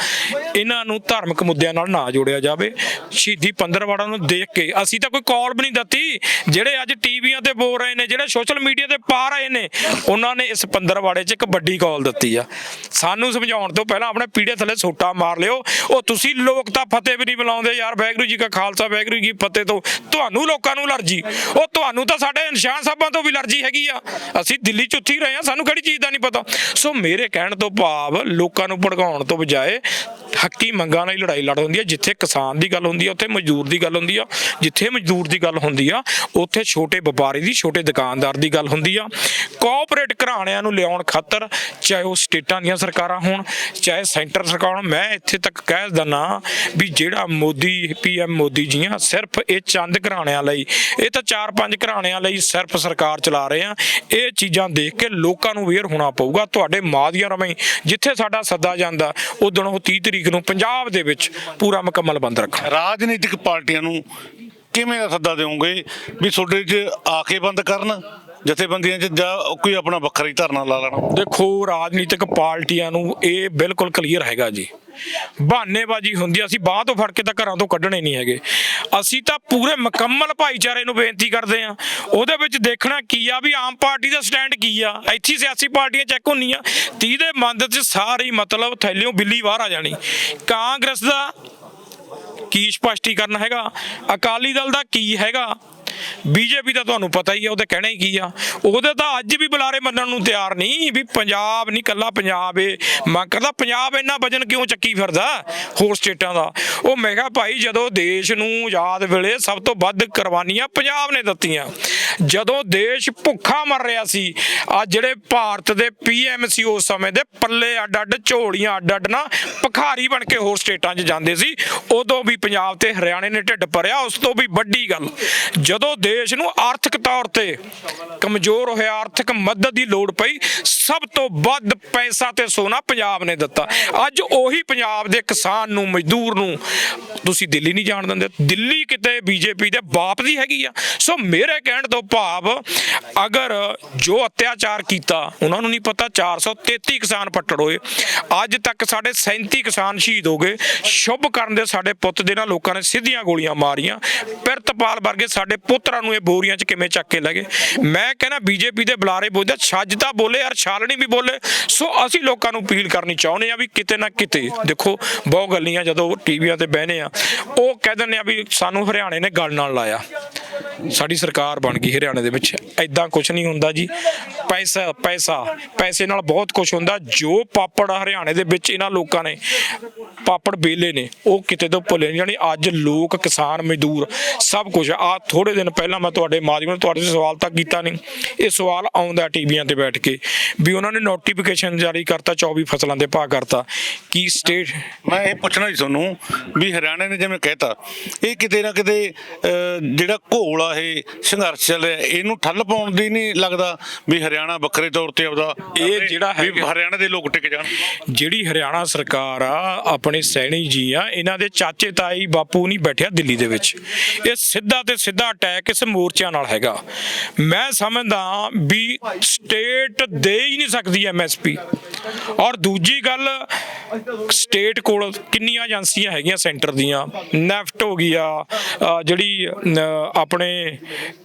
ਇਹਨਾਂ ਨੂੰ ਧਾਰਮਿਕ ਮੁੱਦਿਆਂ ਨਾਲ ਨਾ ਜੋੜਿਆ ਜਾਵੇ। ਸ਼ਹੀਦੀ ਪੰਦਰਵਾੜਾ ਨੂੰ ਦੇਖ ਕੇ ਅਸੀਂ ਤਾਂ ਕੋਈ ਕਾਲ ਵੀ ਨਹੀਂ ਦਿੱਤੀ। ਜਿਹੜੇ ਅੱਜ ਟੀਵੀਆਂ ਤੇ ਬੋਲ ਰਹੇ ਨੇ, ਜਿਹੜੇ ਸੋਸ਼ਲ ਮੀਡੀਆ ਤੇ ਪਾ ਰਹੇ ਨੇ, ਉਹਨਾਂ ਉਹਨਾਂ ਨੇ ਇਸ ਪੰਦਰਵਾੜੇ 'ਚ ਇੱਕ ਵੱਡੀ ਕਾਲ ਦਿੱਤੀ ਆ। ਸਾਨੂੰ ਸਮਝਾਉਣ ਤੋਂ ਪਹਿਲਾਂ ਆਪਣੇ ਪੀੜੇ ਥੱਲੇ ਸੋਟਾ ਮਾਰ ਲਿਓ। ਉਹ ਤੁਸੀਂ ਲੋਕ ਤਾਂ ਫਤਿਹ ਵੀ ਨਹੀਂ ਬੁਲਾਉਂਦੇ ਯਾਰ, ਵਾਹਿਗੁਰੂ ਜੀ ਕਾ ਖਾਲਸਾ, ਵਾਹਿਗੁਰੂ ਜੀ ਫਤਿਹ ਤੋਂ। ਤੁਹਾਨੂੰ ਲੋਕਾਂ ਨੂੰ ਅਲਰਜੀ। ਉਹ ਤੁਹਾਨੂੰ ਤਾਂ ਸਾਡੇ ਨਿਸ਼ਾਨ ਸਾਹਿਬਾਂ ਤੋਂ ਵੀ ਅਲਰਜੀ ਹੈਗੀ ਆ। ਅਸੀਂ ਦਿੱਲੀ 'ਚ ਉੱਥੇ ਰਹੇ ਆ, ਸਾਨੂੰ ਕਿਹੜੀ ਚੀਜ਼ ਦਾ ਨਹੀਂ ਪਤਾ। ਸੋ ਮੇਰੇ ਕਹਿਣ ਤੋਂ ਭਾਵ ਲੋਕਾਂ ਨੂੰ ਭੜਕਾਉਣ ਤੋਂ ਬਜਾਏ ਹੱਕੀ ਮੰਗਾਂ ਨਾਲ ਹੀ ਲੜਾਈ ਲੜ ਹੁੰਦੀ ਹੈ ਜਿੱਥੇ ਕਿਸਾਨ ਦੀ ਗੱਲ ਹੁੰਦੀ ਹੈ ਉੱਥੇ ਮਜ਼ਦੂਰ ਦੀ ਗੱਲ ਹੁੰਦੀ ਆ। ਜਿੱਥੇ ਮਜ਼ਦੂਰ ਦੀ ਗੱਲ ਹੁੰਦੀ ਆ, ਉੱਥੇ ਛੋਟੇ ਵਪਾਰੀ ਦੀ, ਛੋਟੇ ਦੁਕਾਨਦਾਰ ਦੀ ਗੱਲ ਹੁੰਦੀ ਆ। ਕੋਆਪਰੇਟ ਘਰਾਣਿਆਂ ਨੂੰ ਲਿਆਉਣ ਖਾਤਰ, ਚਾਹੇ ਉਹ ਸਟੇਟਾਂ ਦੀਆਂ ਸਰਕਾਰਾਂ ਹੋਣ, ਚਾਹੇ ਸੈਂਟਰ ਸਰਕਾਰ ਹੋਣ, ਮੈਂ ਇੱਥੇ ਤੱਕ ਕਹਿ ਦਿੰਦਾ ਵੀ ਜਿਹੜਾ ਮੋਦੀ ਪੀਐਮ ਮੋਦੀ ਜੀ ਆ ਸਿਰਫ ਇਹ ਚੰਦ ਘਰਾਣਿਆਂ ਲਈ, ਇਹ ਤਾਂ ਚਾਰ ਪੰਜ ਘਰਾਣਿਆਂ ਲਈ ਸਿਰਫ ਸਰਕਾਰ ਚਲਾ ਰਹੇ ਆ, ਇਹ ਚੀਜ਼ਾਂ ਦੇਖ ਕੇ ਲੋਕਾਂ ਨੂੰ ਅਵੇਅਰ ਹੋਣਾ ਪਊਗਾ, ਤੁਹਾਡੇ ਮਾਂ ਦੀਆਂ ਰਵੇਂ ਜਿੱਥੇ ਸਾਡਾ ਸੱਦਾ ਜਾਂਦਾ ਉਦੋਂ ਉਹ 30 ਤਰੀਕ ਨੂੰ ਪੰਜਾਬ ਦੇ ਵਿੱਚ ਪੂਰਾ ਮੁਕੰਮਲ ਬੰਦ ਰੱਖਣਾ ਰਾਜਨੀਤਿਕ ਪਾਰਟੀਆਂ ਨੂੰ ਕਿਵੇਂ ਦਾ ਸੱਦਾ ਦਿਓਗੇ ਵੀ ਤੁਹਾਡੇ 'ਚ ਆ ਕੇ ਬੰਦ ਕਰਨ? ਜਥੇਬੰਦੀਆਂ 'ਚ ਜਾਂ ਕੋਈ ਆਪਣਾ ਵੱਖਰਾ ਹੀ ਧਰਨਾ ਲਾ ਲੈਣਾ। ਦੇਖੋ ਰਾਜਨੀਤਿਕ ਪਾਰਟੀਆਂ ਨੂੰ ਇਹ ਬਿਲਕੁਲ ਕਲੀਅਰ ਹੈਗਾ ਜੀ। ਬਹਾਨੇਬਾਜ਼ੀ ਹੁੰਦੀ ਆ, ਅਸੀਂ ਬਾਹ ਤੋਂ ਫੜ ਕੇ ਤਾਂ ਘਰਾਂ ਤੋਂ ਕੱਢਣੇ ਨਹੀਂ ਹੈਗੇ। ਅਸੀਂ ਤਾਂ ਪੂਰੇ ਮੁਕੰਮਲ ਭਾਈਚਾਰੇ ਨੂੰ ਬੇਨਤੀ ਕਰਦੇ ਆ। ਉਹਦੇ ਵਿੱਚ ਦੇਖਣਾ ਕੀ ਆ ਵੀ ਆਮ ਪਾਰਟੀ ਦਾ ਸਟੈਂਡ ਕੀ ਆ? ਇੱਥੇ ਹੀ ਸਿਆਸੀ ਪਾਰਟੀਆਂ ਚੈੱਕ ਹੁੰਦੀਆਂ। 30 ਦੇ ਮੰਦ 'ਚ ਸਾਰੀ ਮਤਲਬ ਥੈਲਿਓਂ ਬਿੱਲੀ ਬਾਹਰ ਆ ਜਾਣੀ। ਕਾਂਗਰਸ ਦਾ ਕੀ ਸਪਸ਼ਟੀਕਰਨ ਹੈਗਾ? ਅਕਾਲੀ ਦਲ ਦਾ ਕੀ ਹੈਗਾ? ਬੀਜੇਪੀ ਦਾ ਤੁਹਾਨੂੰ ਪਤਾ ਹੀ ਹੈ ਉਹਦੇ ਕਹਿਣਾ ਹੀ ਕੀ ਆ? ਉਹਦੇ ਤਾਂ ਅੱਜ ਵੀ ਬੁਲਾਰੇ ਮੰਨਣ ਨੂੰ ਤਿਆਰ ਨਹੀਂ ਵੀ ਪੰਜਾਬ ਨਹੀਂ ਕੱਲਾ ਪੰਜਾਬ ਏ। ਮੈਂ ਕਰਦਾ ਪੰਜਾਬ ਇੰਨਾ ਵਜਨ ਕਿਉਂ ਚੱਕੀ ਫਿਰਦਾ ਹੋਰ ਸਟੇਟਾਂ ਦਾ? ਉਹ ਮੈਂ ਕਿਹਾ ਭਾਈ ਜਦੋਂ ਦੇਸ਼ ਨੂੰ ਆਜ਼ਾਦ ਵੇਲੇ ਸਭ ਤੋਂ ਵੱਧ ਕੁਰਬਾਨੀਆਂ ਪੰਜਾਬ ਨੇ ਦਿੱਤੀਆਂ। ਜਦੋਂ ਦੇਸ਼ ਭੁੱਖਾ ਮਰ ਰਿਹਾ ਸੀ, ਆ ਜਿਹੜੇ ਭਾਰਤ ਦੇ ਪੀਐਮ ਸੀ ਉਸ ਸਮੇਂ ਦੇ ਪੱਲੇ ਅੱਡ ਅੱਡ ਝੋਲੀਆਂ ਅੱਡ ਅੱਡ ਨਾ ਭਖਾਰੀ ਬਣ ਕੇ ਹੋਰ ਸਟੇਟਾਂ 'ਚ ਜਾਂਦੇ ਸੀ, ਉਦੋਂ ਵੀ ਪੰਜਾਬ ਤੇ ਹਰਿਆਣੇ ਨੇ ਢਿੱਡ ਭਰਿਆ, ਉਸ ਤੋਂ ਵੀ ਵੱਡੀ ਗੱਲ, ਜਦੋਂ ਦੇਸ਼ ਨੂੰ ਆਰਥਿਕ ਤੌਰ ਤੇ ਕਮਜ਼ੋਰ ਹੋਇਆ, ਆਰਥਿਕ ਮਦਦ ਦੀ ਲੋੜ ਪਈ, ਸਭ ਤੋਂ ਵੱਧ ਪੈਸਾ ਤੇ ਸੋਨਾ ਪੰਜਾਬ ਨੇ ਦਿੱਤਾ। ਅੱਜ ਉਹੀ ਪੰਜਾਬ ਦੇ ਕਿਸਾਨ ਨੂੰ, ਮਜ਼ਦੂਰ ਨੂੰ ਤੁਸੀਂ ਦਿੱਲੀ ਨਹੀਂ ਜਾਣ ਦਿੰਦੇ, ਦਿੱਲੀ ਕਿਤੇ ਬੀਜੇਪੀ ਦੇ ਬਾਪ ਦੀ ਹੈਗੀ ਆ। ਸੋ ਮੇਰੇ ਕਹਿਣ ਤੋਂ ਭਾਵ ਅਗਰ ਜੋ ਅਤਿਆਚਾਰ ਕੀਤਾ, ਉਹਨਾਂ ਨੂੰ ਨਹੀਂ ਪਤਾ 433 ਕਿਸਾਨ ਪੱਟੜ ਹੋਏ। ਅੱਜ ਤੱਕ ਸਾਡੇ 37 ਕਿਸਾਨ ਸ਼ਹੀਦ ਹੋ ਗਏ। ਸ਼ੁਭ ਕਰਨ ਦੇ ਸਾਡੇ ਪੁੱਤ ਦੇ ਨਾਲ ਲੋਕਾਂ ਨੇ ਸਿੱਧੀਆਂ ਗੋਲੀਆਂ ਮਾਰੀਆਂ। ਪਿਰਤਪਾਲ ਵਰਗੇ ਸਾਡੇ ਪੁੱਤਰਾਂ ਨੂੰ ਇਹ ਬੋਰੀਆਂ 'ਚ ਕਿਵੇਂ ਚੱਕ ਕੇ ਲਗੇ ਮੈਂ ਕਹਿੰਦਾ, ਬੀਜੇਪੀ ਦੇ ਬੁਲਾਰੇ ਬੋਲਦੇ ਛੱਜ ਤਾਂ ਬੋਲੇ, ਯਾਰ ਛਾਲਣੀ ਵੀ ਬੋਲੇ। ਸੋ ਅਸੀਂ ਲੋਕਾਂ ਨੂੰ ਅਪੀਲ ਕਰਨੀ ਚਾਹੁੰਦੇ ਆ ਵੀ ਕਿਤੇ ਨਾ ਕਿਤੇ, ਦੇਖੋ ਬਹੁਤ ਗੱਲੀਆਂ ਜਦੋਂ ਟੀਵੀਆਂ ਤੇ ਬਹਿਨੇ ਆ, ਉਹ ਕਹਿ ਦਿੰਦੇ ਆ ਵੀ ਸਾਨੂੰ ਹਰਿਆਣੇ ਨੇ ਗੱਲ ਨਾਲ ਲਾਇਆ। ਸਾਡੀ ਸਰਕਾਰ ਬਣ ਗਈ। ਹਰਿਆਣੇ ਦੇ ਵਿੱਚ ਐਦਾਂ ਕੁਝ ਨਹੀਂ ਹੁੰਦਾ ਜੀ। ਪੈਸਾ ਪੈਸਾ ਪੈਸੇ ਨਾਲ ਬਹੁਤ ਕੁਝ ਹੁੰਦਾ। ਜੋ ਪਾਪੜ ਹਰਿਆਣੇ ਦੇ ਵਿੱਚ ਇਹਨਾਂ ਲੋਕਾਂ ਨੇ ਪਾਪੜ ਬੇਲੇ ਨੇ ਉਹ ਕਿਤੇ ਤੋਂ ਭੁੱਲੇ ਨਹੀਂ। ਜਾਣੀ ਅੱਜ ਲੋਕ ਕਿਸਾਨ ਮਜ਼ਦੂਰ ਸਭ ਕੁਝ ਆ। ਥੋੜੇ ਦਿਨ ਪਹਿਲਾਂ ਮੈਂ ਤੁਹਾਡੇ ਮਾਧਿਅਮ ਤੁਹਾਡੇ ਸਵਾਲ ਤੱਕ ਕੀਤਾ ਨਹੀਂ। ਇਹ ਸਵਾਲ ਆਉਂਦਾ ਟੀਵੀਆਂ ਤੇ ਬੈਠ ਕੇ ਵੀ ਉਹਨਾਂ ਨੇ ਨੋਟੀਫਿਕੇਸ਼ਨ ਜਾਰੀ ਕਰਤਾ 24 ਫਸਲਾਂ ਦੇ ਭਾਅ ਕਰਤਾ। ਕੀ ਸਟੇਟ ਮੈਂ ਇਹ ਪੁੱਛਣਾ ਸੀ ਤੁਹਾਨੂੰ ਵੀ ਹਰਿਆਣਾ ਨੇ ਜਿਵੇਂ ਕਹਿਤਾ ਇਹ ਕਿਤੇ ਨਾ ਕਿਤੇ ਅਹ, ਜਿਹੜਾ ਘੋਲ ਆ ਇਹ ਸੰਘਰਸ਼ ਚੱਲ ਰਿਹਾ ਇਹਨੂੰ ਠੱਲ ਪਾਉਣ ਦੀ ਨਹੀਂ ਲੱਗਦਾ ਵੀ ਹਰਿਆਣਾ ਵੱਖਰੇ ਤੌਰ ਤੇ ਆਪਦਾ ਇਹ ਜਿਹੜਾ ਹੈਗਾ- ਹਰਿਆਣਾ ਦੇ ਲੋਕ ਟਿਕ ਜਾਣ। ਜਿਹੜੀ ਹਰਿਆਣਾ ਸਰਕਾਰ ਆ ਆਪਣੇ ਸੈਣੀ ਜੀ ਆ ਇਹਨਾਂ ਦੇ ਚਾਚੇ ਤਾਈ ਬਾਪੂ ਨਹੀਂ ਬੈਠਿਆ ਦਿੱਲੀ ਦੇ ਵਿੱਚ। ਇਹ ਸਿੱਧਾ ਤੇ ਸਿੱਧਾ ਅਟੈਕ ਇਸ ਮੋਰਚਿਆਂ ਨਾਲ ਹੈਗਾ। ਮੈਂ ਸਮਝਦਾ ਵੀ ਸਟੇਟ ਦੇ ਹੀ ਨਹੀਂ ਸਕਦੀ ਐਮਐਸਪੀ ਔਰ ਦੂਜੀ ਗੱਲ ਸਟੇਟ ਕੋਲ ਕਿੰਨੀਆਂ ਏਜੰਸੀਆਂ ਹੈਗੀਆਂ ਸੈਂਟਰ ਦੀਆਂ? ਨੈਫਟ ਹੋ ਗਈ ਆ ਜਿਹੜੀ ਆਪਣੇ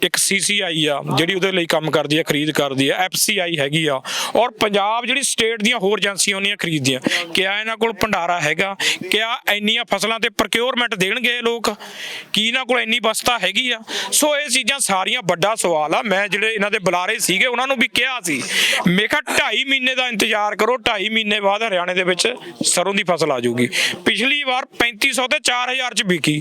ਇੱਕ ਸੀਸੀਆਈ ਆ, ਜਿਹੜੀ ਉਹਦੇ ਲਈ ਕੰਮ ਕਰਦੀ ਆ, ਖਰੀਦ ਕਰਦੀ ਆ ਐਫਸੀਆਈ ਹੈਗੀ ਆ। ਔਰ ਪੰਜਾਬ ਜਿਹੜੀ ਸਟੇਟ ਦੀਆਂ ਹੋਰ ਏਜੰਸੀਆਂ ਉਹਨੀਆਂ ਖਰੀਦਦੀਆਂ। ਕਿਆ ਇਹਨਾਂ ਕੋਲ ਭੰਡਾਰਾ ਹੈਗਾ? ਕਿਆ ਇੰਨੀਆਂ ਫਸਲਾਂ ਤੇ ਪ੍ਰੋਕਿਉਰਮੈਂਟ ਦੇਣਗੇ ਲੋਕ? ਕੀ ਇਹਨਾਂ ਕੋਲ ਇੰਨੀ ਬਸਤਾ ਹੈਗੀ ਆ? ਸੋ ਇਹ ਚੀਜ਼ਾਂ ਸਾਰੀਆਂ ਵੱਡਾ ਸਵਾਲ ਆ। ਮੈਂ ਜਿਹੜੇ ਇਹਨਾਂ ਦੇ ਬੁਲਾਰੇ ਸੀਗੇ, ਉਹਨਾਂ ਨੂੰ ਵੀ ਕਿਹਾ ਸੀ। ਮੈਂ ਕਿਹਾ 2.5 ਮਹੀਨੇ ਦਾ ਇੰਤਜ਼ਾਰ ਕਰੋ 2.5 ਮਹੀਨੇ ਬਾਅਦ ਹਰਿਆਣੇ ਦੇ ਵਿੱਚ ਸਰੋਂ ਦੀ ਫਸਲ ਆ ਜਾਊਗੀ। ਪਿਛਲੀ ਵਾਰ 3500 ਤੇ 4000 ਚ ਵਿਕੀ।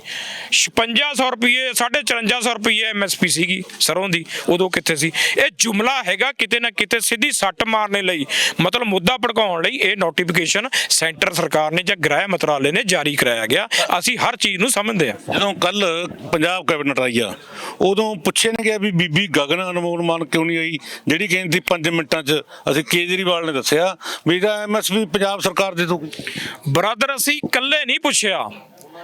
5600 ਰੁਪਏ 5400 ਰੁਪਏ ਐਮਐਸਪੀ ਸੀਗੀ। ਸਰੋਂ ਦੀ ਉਦੋਂ ਕਿੱਥੇ ਸੀ? ਇਹ ਜੁਮਲਾ ਹੈਗਾ ਕਿਤੇ ਨਾ ਕਿਤੇ ਸਿੱਧੀ ਸੱਟ ਮਾਰਨੇ ਲਈ। ਮਤਲਬ ਮੁੱਦਾ ਭੜਕਾਉਣ ਲਈ ਇਹ ਨੋਟੀਫਿਕੇਸ਼ਨ ਸੈਂਟਰ ਸਰਕਾਰ ਨੇ ਜਾਂ ਗ੍ਰਹਿ ਮੰਤਰਾਲੇ ਨੇ ਜਾਰੀ ਕਰਾਇਆ ਗਿਆ। ਅਸੀਂ ਹਰ ਚੀਜ਼ ਨੂੰ ਸਮਝਦੇ ਹਾਂ। ਜਦੋਂ ਕੱਲ ਪੰਜਾਬ ਕੈਬਨਿਟ ਆਈ ਆ ਉਦੋਂ ਪੁੱਛੇ ਨੇ ਗਿਆ ਵੀ ਬੀਬੀ ਗਗਨ ਅਨਮੋਲ ਮਾਨ ਕਿਉਂ ਨਹੀਂ ਆਈ? ਜਿਹੜੀ ਕਹਿੰਦੀ 5 ਮਿੰਟਾਂ 'ਚ ਅਸੀਂ ਕੇਜਰੀਵਾਲ ਨੇ ਦੱਸਿਆ ਵੀ ਇਹਦਾ ਐਮਐਸਪੀ ਪੰਜਾਬ ਸਰਕਾਰ ਦੇ ਦੂਗੀ ਬ੍ਰਦਰ ਅਸੀਂ ਇਕੱਲੇ ਨਹੀਂ ਪੁੱਛਿਆ।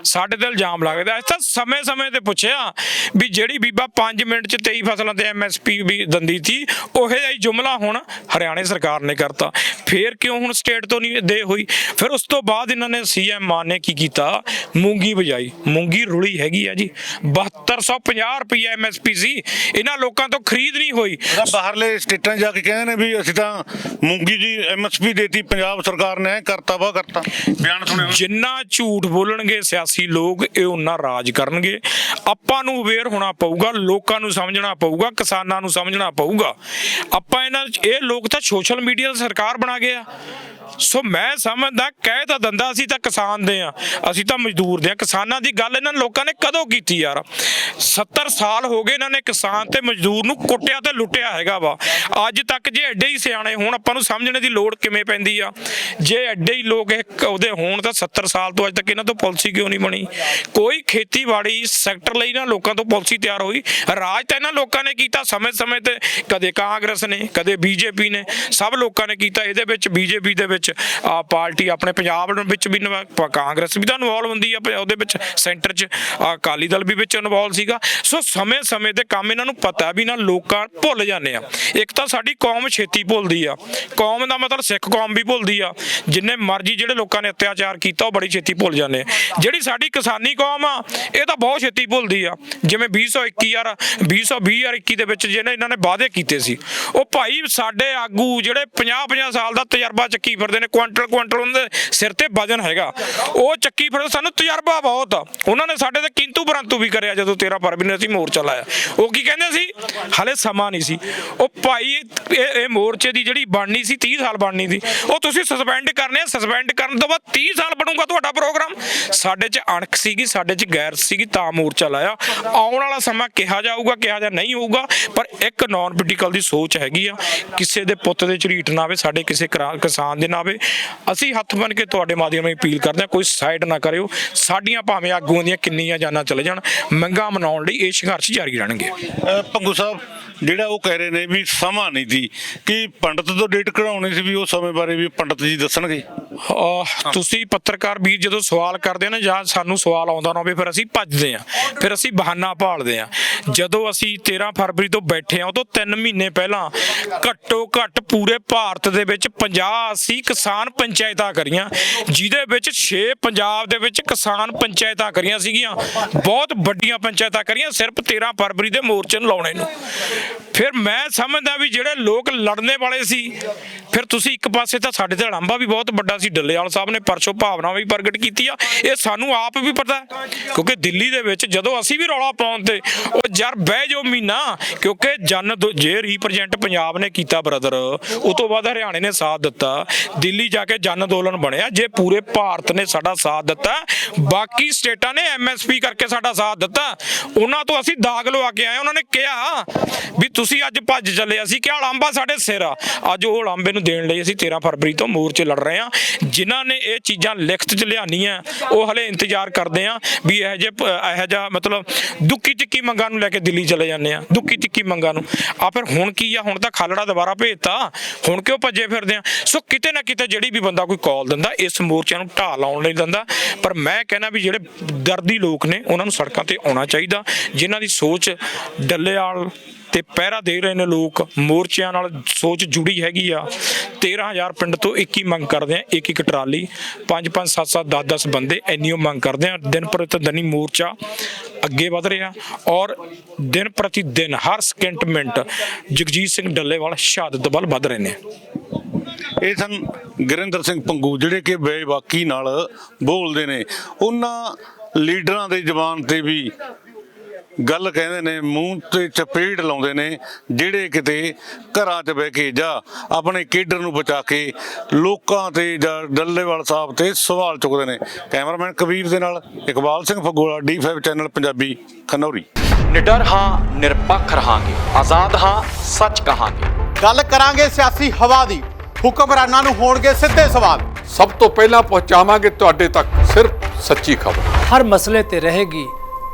ਸਾਡੇ ਤੇ ਇਲਜ਼ਾਮ ਲੱਗਦਾ ਇਸ ਤਾਂ ਸਮੇਂ-ਸਮੇਂ ਤੇ ਪੁੱਛਿਆ ਵੀ ਜਿਹੜੀ ਬੀਬਾ 5 ਮਿੰਟ ਚ 23 ਫਸਲਾਂ ਤੇ ਐਮਐਸਪੀ ਵੀ ਦੰਦੀ ਸੀ ਉਹ ਹੀ ਜੁਮਲਾ ਹੁਣ ਹਰਿਆਣੇ ਸਰਕਾਰ ਨੇ ਕਰਤਾ। ਫੇਰ ਕਿਉਂ ਹੁਣ ਸਟੇਟ ਤੋਂ ਨਹੀਂ ਦੇ ਹੋਈ? ਫਿਰ ਉਸ ਤੋਂ ਬਾਅਦ ਇਹਨਾਂ ਨੇ ਸੀਐਮ ਮਾਨ ਨੇ ਕੀ ਕੀਤਾ? ਮੂੰਗੀ ਵਜਾਈ ਮੂੰਗੀ ਰੁਲੀ ਹੈਗੀ ਆ ਜੀ। 7250 ਰੁਪਏ ਐਮਐਸਪੀ ਸੀ। ਇਹਨਾਂ ਲੋਕਾਂ ਤੋਂ ਖਰੀਦ ਨਹੀਂ ਹੋਈ। ਬਾਹਰਲੇ ਸਟੇਟਾਂ ਜਾ ਕੇ ਕਹਿੰਦੇ ਨੇ ਵੀ ਅਸੀਂ ਤਾਂ ਮੂੰਗੀ ਦੀ ਐਮਐਸਪੀ ਦੇਤੀ ਪੰਜਾਬ ਸਰਕਾਰ ਨੇ ਕਰਤਾ ਵਾ ਕਰਤਾ। ਬਿਆਨ ਸੁਣਿਓ ਜਿੰਨਾ ਝੂਠ ਬੋਲਣਗੇ ਸਿਆਸੀ ਲੋਕ ਇਹ ਉਹਨਾਂ ਰਾਜ ਕਰਨਗੇ। ਆਪਾਂ ਨੂੰ ਅਵੇਅਰ ਹੋਣਾ ਪਊਗਾ, ਲੋਕਾਂ ਨੂੰ ਸਮਝਣਾ ਪਊਗਾ, ਕਿਸਾਨਾਂ ਨੂੰ ਸਮਝਣਾ ਪਊਗਾ। ਆਪਾਂ ਇਹਨਾਂ ਇਹ ਲੋਕ ਤਾਂ ਸੋਸ਼ਲ ਮੀਡੀਆ ਦੀ ਸਰਕਾਰ ਬਣਾ ਗਏ ਆ। ਸੋ ਮੈਂ ਸਮਝਦਾ, ਕਹਿ ਤਾਂ ਦੰਦਾ, ਅਸੀਂ ਤਾਂ ਕਿਸਾਨ ਦੇ ਆ। ਅਸੀਂ ਤਾਂ ਮਜ਼ਦੂਰ ਦੇ ਆ। ਕਿਸਾਨਾਂ ਦੀ ਗੱਲ ਇਹਨਾਂ ਲੋਕਾਂ ਨੇ ਕਦੋਂ ਕੀਤੀ ਯਾਰ? 70 ਸਾਲ ਹੋ ਗਏ ਇਹਨਾਂ ਨੇ ਕਿਸਾਨ ਤੇ ਮਜ਼ਦੂਰ ਨੂੰ ਕੁੱਟਿਆ ਤੇ ਲੁੱਟਿਆ ਹੈਗਾ ਵਾ। ਅੱਜ ਤੱਕ ਜੇ ਐਡੇ ਹੀ ਸਿਆਣੇ ਹੋਣ, ਆਪਾਂ ਨੂੰ ਸਮਝਣੇ ਦੀ ਲੋੜ ਕਿਵੇਂ ਪੈਂਦੀ ਆ? ਜੇ ਐਡੇ ਹੀ ਲੋਕ ਇਹ ਉਹਦੇ ਹੋਣ ਤਾਂ 70 ਸਾਲ ਤੋਂ ਅੱਜ ਤੱਕ ਇਹਨਾਂ ਤੋਂ ਪਾਲਿਸੀ ਕਿਉਂ ਨਹੀਂ ਬਣੀ। ਕੋਈ ਖੇਤੀਬਾੜੀ ਸੈਕਟਰ ਲਈ ਨਾ ਲੋਕਾਂ ਤੋਂ ਪਾਲਿਸੀ ਤਿਆਰ ਹੋਈ। ਰਾਜ ਤਾਂ ਇਹਨਾਂ ਲੋਕਾਂ ਨੇ ਕੀਤਾ, ਸਮੇਂ-ਸਮੇਂ ਤੇ ਕਦੇ ਕਾਂਗਰਸ ਨੇ, ਕਦੇ ਬੀਜੇਪੀ ਨੇ, ਸਭ ਲੋਕਾਂ ਨੇ ਕੀਤਾ ਇਹਦੇ ਵਿੱਚ, ਬੀਜੇਪੀ ਦੇ ਵਿੱਚ। ਆ ਪਾਰਟੀ ਆਪਣੇ ਪੰਜਾਬ ਵਿੱਚ ਵੀ ਕਾਂਗਰਸ ਵੀ ਤਾਂ ਇਨਵੋਲਵ ਹੁੰਦੀ ਆ ਉਹਦੇ ਵਿੱਚ, ਸੈਂਟਰ 'ਚ। ਅਕਾਲੀ ਦਲ ਵੀ ਵਿੱਚ ਇਨਵੋਲਵ ਸੀਗਾ। ਸੋ ਸਮੇਂ-ਸਮੇਂ ਤੇ ਕੰਮ ਇਹਨਾਂ ਨੂੰ ਪਤਾ ਵੀ ਨਾ ਲੋਕਾਂ ਭੁੱਲ ਜਾਂਦੇ ਆ। ਇੱਕ ਤਾਂ ਸਾਡੀ ਕੌਮ ਛੇਤੀ ਭੁੱਲਦੀ ਆ। ਕੌਮ ਦਾ ਮਤਲਬ ਸਿੱਖ ਕੌਮ ਵੀ ਭੁੱਲਦੀ ਆ। ਜਿੰਨੇ ਮਰਜ਼ੀ ਜਿਹੜੇ ਲੋਕਾਂ ਨੇ ਅਤਿਆਚਾਰ ਕੀਤਾ, ਉਹ ਬੜੀ ਛੇਤੀ ਭੁੱਲ ਜਾਂਦੇ ਆ। ਜਿਹੜੀ ਸਾਡੀ ਕਿਸਾਨੀ ਕੌਮ ਆ, ਇਹ ਤਾਂ ਬਹੁਤ ਛੇਤੀ ਭੁੱਲਦੀ ਆ। ਜਿਵੇਂ 2021 ਯਾਰ 2020 ਯਾਰ 21 ਦੇ ਵਿੱਚ ਜਿਹਨੇ ਇਹਨਾਂ ਨੇ ਵਾਅਦੇ ਕੀਤੇ ਸੀ। ਉਹ ਭਾਈ ਸਾਡੇ ਆਗੂ ਜਿਹੜੇ 50 50 ਸਾਲ ਦਾ ਤਜਰਬਾ ਚੱਕੀ ਫਿਰਦੇ ਨੇ, ਕੁਆਂਟਲ ਕੁਆਂਟਲ ਉਹਨਾਂ ਦੇ ਸਿਰ ਤੇ ਵਜਨ ਹੈਗਾ। ਉਹ ਚੱਕੀ ਫਿਰਦੇ, ਸਾਨੂੰ ਤਜਰਬਾ ਬਹੁਤ ਆ। ਉਹਨਾਂ ਨੇ ਸਾਡੇ ਤੇ ਕਿੰਤੂ ਪਰੰਤੂ ਵੀ ਕਰਿਆ ਜਦੋਂ 13 ਫਰਵਰੀ ਨੂੰ ਅਸੀਂ ਮੋਰਚਾ ਲਾਇਆ। ਉਹ ਕੀ ਕਹਿੰਦੇ ਸੀ? ਹਲੇ ਸਮਾਂ ਨਹੀਂ ਸੀ। ਉਹ ਭਾਈ, ਇਹ ਇਹ ਮੋਰਚੇ ਦੀ ਜਿਹੜੀ ਬਣਨੀ ਸੀ 30 ਸਾਲ ਬਣਨੀ ਸੀ, ਉਹ ਤੁਸੀਂ ਸਸਪੈਂਡ ਕਰਨੇ ਸਸਪੈਂਡ ਕਰਨ ਤੋਂ ਬਾਅਦ 30 ਸਾਲ ਬਣੂਗਾ ਤੁਹਾਡਾ ਪ੍ਰੋਗਰਾਮ ਸਾਡੇ 'ਚ ਅਣਖ ਸੀਗੀ ਸਾਡੇ 'ਚ ਗੈਰ ਸੀਗੀ ਤਾਂ ਮੋਰਚਾ ਲਾਇਆ। ਆਉਣ ਵਾਲਾ ਸਮਾਂ ਕਿਹਾ ਜਾਊਗਾ ਕਿਹਾ ਜਾ ਨਹੀਂ ਹੋਊਗਾ ਪਰ ਇੱਕ ਨਾਨ ਪੋਲੀਟੀਕਲ ਦੀ ਸੋਚ ਹੈਗੀ ਆ। ਕਿਸੇ ਦੇ ਪੁੱਤ ਦੇ ਝਰੀਟ ਨਾ ਆਵੇ ਸਾਡੇ ਕਿਸੇ ਕਿਸਾਨ ਦੇ ਨਾ ਆਵੇ। ਅਸੀਂ ਹੱਥ ਬਨ ਕੇ ਤੁਹਾਡੇ ਮਾਧਿਅਮ ਰਾਹੀਂ ਅਪੀਲ ਕਰਦੇ ਹਾਂ ਕੋਈ ਸਾਈਡ ਨਾ ਕਰਿਓ। ਸਾਡੀਆਂ ਭਾਵੇਂ ਆਗੂਆਂ ਦੀਆਂ ਕਿੰਨੀਆਂ ਜਾਨਾਂ ਚਲੇ ਜਾਣ ਮੰਗਾਂ ਮਨਾਉਣ ਲਈ ਇਹ ਸੰਘਰਸ਼ ਜਾਰੀ ਰਹਿਣਗੇ। ਭੰਗੂ ਸਾਹਿਬ ਜਿਹੜਾ ਉਹ ਕਹਿ ਰਹੇ ਨੇ ਵੀ ਸਮਾਂ ਨਹੀਂ ਸੀ ਕਿ ਪੰਡਤ ਤੋਂ ਡੇਟ ਕਢਾਉਣੀ ਸੀ ਵੀ ਉਹ ਸਮੇਂ ਬਾਰੇ ਵੀ ਪੰਡਤ ਜੀ ਦੱਸਣਗੇ? ਤੁਸੀਂ ਪੱਤਰਕਾਰ ਵੀਰ ਜਦੋਂ ਸਵਾਲ ਕਰਦੇ ਨਾ ਜਾਂ ਸਾਨੂੰ ਸਵਾਲ ਆਉਂਦਾ ਨਾ ਹੋਵੇ ਫਿਰ ਅਸੀਂ ਭੱਜਦੇ ਆ ਫਿਰ ਅਸੀਂ ਬਹਾਨਾ ਭਾਲਦੇ ਆ ਜਦੋਂ ਅਸੀਂ 13 ਫਰਵਰੀ ਤੋਂ ਬੈਠੇ ਆ ਉਹ 3 ਮਹੀਨੇ ਪਹਿਲਾਂ ਘੱਟੋ ਘੱਟ ਪੂਰੇ ਭਾਰਤ ਦੇ ਵਿੱਚ 50 80 ਕਿਸਾਨ ਪੰਚਾਇਤਾਂ ਕਰੀਆਂ, ਜਿਹਦੇ ਵਿੱਚ 6 ਪੰਜਾਬ ਦੇ ਵਿੱਚ ਕਿਸਾਨ ਪੰਚਾਇਤਾਂ ਕਰੀਆਂ ਸੀਗੀਆਂ। ਬਹੁਤ ਵੱਡੀਆਂ ਪੰਚਾਇਤਾਂ ਕਰੀਆਂ, ਸਿਰਫ 13 ਫਰਵਰੀ ਦੇ ਮੋਰਚੇ ਨੂੰ ਲਾਉਣੇ ਨੂੰ। ਫਿਰ ਮੈਂ ਸਮਝਦਾ ਵੀ ਜਿਹੜੇ ਲੋਕ ਲੜਨੇ ਵਾਲੇ ਸੀ, ਫਿਰ ਤੁਸੀਂ ਇੱਕ ਪਾਸੇ ਤਾਂ ਸਾਡੇ ਤੇ ਅੜੰਬਾ ਵੀ ਬਹੁਤ ਵੱਡਾ ਸੀ, ਡੱਲੇਵਾਲ ਸਾਹਿਬ ਨੇ ਪਰਸੋਂ ਭਾਵਨਾ ਵੀ ਪ੍ਰਗਟ ਕੀਤੀ ਆ ਇਹ ਸਾਨੂੰ ਆਪ ਵੀ ਪਤਾ ਕਿਉਂਕਿ ਦਿੱਲੀ ਦੇ ਵਿੱਚ ਜਦੋਂ ਅਸੀਂ ਵੀ ਰੌਲਾ ਪਾਉਣ ਤੇ, ਉਹ ਯਾਰ ਬਹਿ ਜਾਓ ਮਹੀਨਾ, ਕਿਉਂਕਿ ਜਨ ਜੇ ਰੀਪ੍ਰੈਜ਼ੈਂਟ ਪੰਜਾਬ ਨੇ ਕੀਤਾ ਬ੍ਰਦਰ ਉਸ ਤੋਂ ਬਾਅਦ ਹਰਿਆਣੇ ਨੇ ਸਾਥ ਦਿੱਤਾ, ਦਿੱਲੀ ਜਾ ਕੇ ਜਨ ਅੰਦੋਲਨ ਬਣਿਆ, ਜੇ ਪੂਰੇ ਭਾਰਤ ਨੇ ਸਾਡਾ ਸਾਥ ਦਿੱਤਾ, ਬਾਕੀ ਸਟੇਟਾਂ ਨੇ ਐਮਐਸਪੀ ਕਰਕੇ ਸਾਡਾ ਸਾਥ ਦਿੱਤਾ, ਉਹਨਾਂ ਤੋਂ ਅਸੀਂ ਦਾਗ ਲਵਾ ਕੇ ਆਏ, ਉਹਨਾਂ ਨੇ ਕਿਹਾ ਵੀ ਤੁਸੀਂ ਅੱਜ ਭੱਜ ਚੱਲੇ ਅਸੀਂ ਕਿਹਾ ਲਾਂਬਾ ਸਾਡੇ ਸਿਰ ਆ। ਅੱਜ ਉਹ ਲਾਂਬੇ ਨੂੰ ਦੇਣ ਲਈ ਅਸੀਂ 13 ਫਰਵਰੀ ਤੋਂ ਮੋਰਚੇ ਲੜ ਰਹੇ ਆ। ਜਿਨ੍ਹਾਂ ਨੇ ਇਹ ਚੀਜ਼ਾਂ ਲਿਖਤ 'ਚ ਲਿਆਨੀਆਂ ਉਹ ਹਲੇ ਇੰਤਜ਼ਾਰ ਕਰਦੇ ਆ ਵੀ ਇਹ ਜੇ ਇਹੋ ਜਿਹਾ ਮਤਲਬ ਦੁੱਕੀ ਟਿੱਕੀ ਮੰਗਾਂ ਨੂੰ ਲੈ ਕੇ ਦਿੱਲੀ ਚਲੇ ਜਾਂਦੇ ਆ। ਦੁੱਕੀ ਟਿੱਕੀ ਮੰਗਾਂ ਨੂੰ। ਆ ਫਿਰ ਹੁਣ ਕੀ ਆ? ਹੁਣ ਤਾਂ ਖਾਲੜਾ ਦੁਬਾਰਾ ਭੇਜਤਾ। ਹੁਣ ਕਿਉਂ ਭੱਜੇ ਫਿਰਦੇ ਆ? ਸੋ ਕਿਤੇ ਨਾ ਕਿਤੇ ਜਿਹੜੀ ਵੀ ਬੰਦਾ ਕੋਈ ਕਾਲ ਦਿੰਦਾ, ਇਸ ਮੋਰਚੇ ਨੂੰ ਢਾਹ ਲਾਉਣ ਲਈ ਦਿੰਦਾ। ਪਰ ਮੈਂ ਕਹਿੰਦਾ ਵੀ ਜਿਹੜੇ ਦਰਦੀ ਲੋਕ ਨੇ, ਉਹਨਾਂ ਨੂੰ ਸੜਕਾਂ ਤੇ ਆਉਣਾ ਚਾਹੀਦਾ। ਜਿਨ੍ਹਾਂ ਦੀ ਸੋਚ ਡੱਲੇਵਾਲ ਤੇ ਪਹਿਰਾ ਦੇ ਰਹੇ ਨੇ ਲੋਕ, ਮੋਰਚਿਆਂ ਨਾਲ ਸੋਚ ਜੁੜੀ ਹੈਗੀ ਆ। 13000 ਪਿੰਡ ਤੋਂ ਇੱਕ ਹੀ ਮੰਗ ਕਰਦੇ ਆ, ਇੱਕ ਇੱਕ ਟਰਾਲੀ। 5 5 7 7 10 10 ਬੰਦੇ ਇੰਨੀ ਓ ਮੰਗ ਕਰਦੇ ਆ। ਦਿਨ ਪ੍ਰਤੀ ਦਿਨ ਮੋਰਚਾ ਅੱਗੇ ਵਧ ਰਿਹਾ ਔਰ ਦਿਨ ਪ੍ਰਤੀ ਦਿਨ ਹਰ ਸਕਿੰਟ ਮਿੰਟ ਜਗਜੀਤ ਸਿੰਘ ਡੱਲੇਵਾਲ ਸ਼ਹਾਦਤ ਵੱਲ ਵੱਧ ਰਹੇ ਨੇ। ਇਹ ਸਨ ਗੁਰਿੰਦਰ ਸਿੰਘ ਪੰਗੂ, ਜਿਹੜੇ ਕਿ ਬੇਬਾਕੀ ਨਾਲ ਬੋਲਦੇ ਨੇ। ਉਹਨਾਂ ਲੀਡਰਾਂ ਦੇ ਜ਼ਬਾਨ ਤੇ ਵੀ ਗੱਲ ਕਹਿੰਦੇ ਨੇ ਮੂੰਹ ਤੇ ਚਪੇੜ ਲਾਉਂਦੇ ਨੇ ਜਿਹੜੇ ਕਿਤੇ ਘਰਾਂ 'ਚ ਬਹਿ ਕੇ ਜਾਂ ਆਪਣੇ ਕੇਡਰ ਨੂੰ ਬਚਾ ਕੇ ਲੋਕਾਂ ਤੇ ਜਾਂ ਡੱਲੇਵਾਲ ਸਾਹਿਬ ਤੇ ਸਵਾਲ ਚੁੱਕਦੇ ਨੇ। ਕੈਮਰਾਮੈਨ ਕਬੀਰ ਦੇ ਨਾਲ ਇਕਬਾਲ ਸਿੰਘ ਫਗੋਲਾ D5 ਚੈਨਲ ਪੰਜਾਬੀ ਖਨੌਰੀ। ਨਿਡਰ ਹਾਂ ਨਿਰਪੱਖ ਰਹਾਂਗੇ। ਆਜ਼ਾਦ ਹਾਂ ਸੱਚ ਕਹਾਂਗੇ। ਗੱਲ ਕਰਾਂਗੇ ਸਿਆਸੀ ਹਵਾ ਦੀ। ਹੁਕਮਰਾਨਾਂ ਨੂੰ ਹੋਣਗੇ ਸਿੱਧੇ ਸਵਾਲ। ਸਭ ਤੋਂ ਪਹਿਲਾਂ ਪਹੁੰਚਾਵਾਂਗੇ ਤੁਹਾਡੇ ਤੱਕ ਸਿਰਫ ਸੱਚੀ ਖਬਰ। ਹਰ ਮਸਲੇ ਤੇ ਰਹੇਗੀ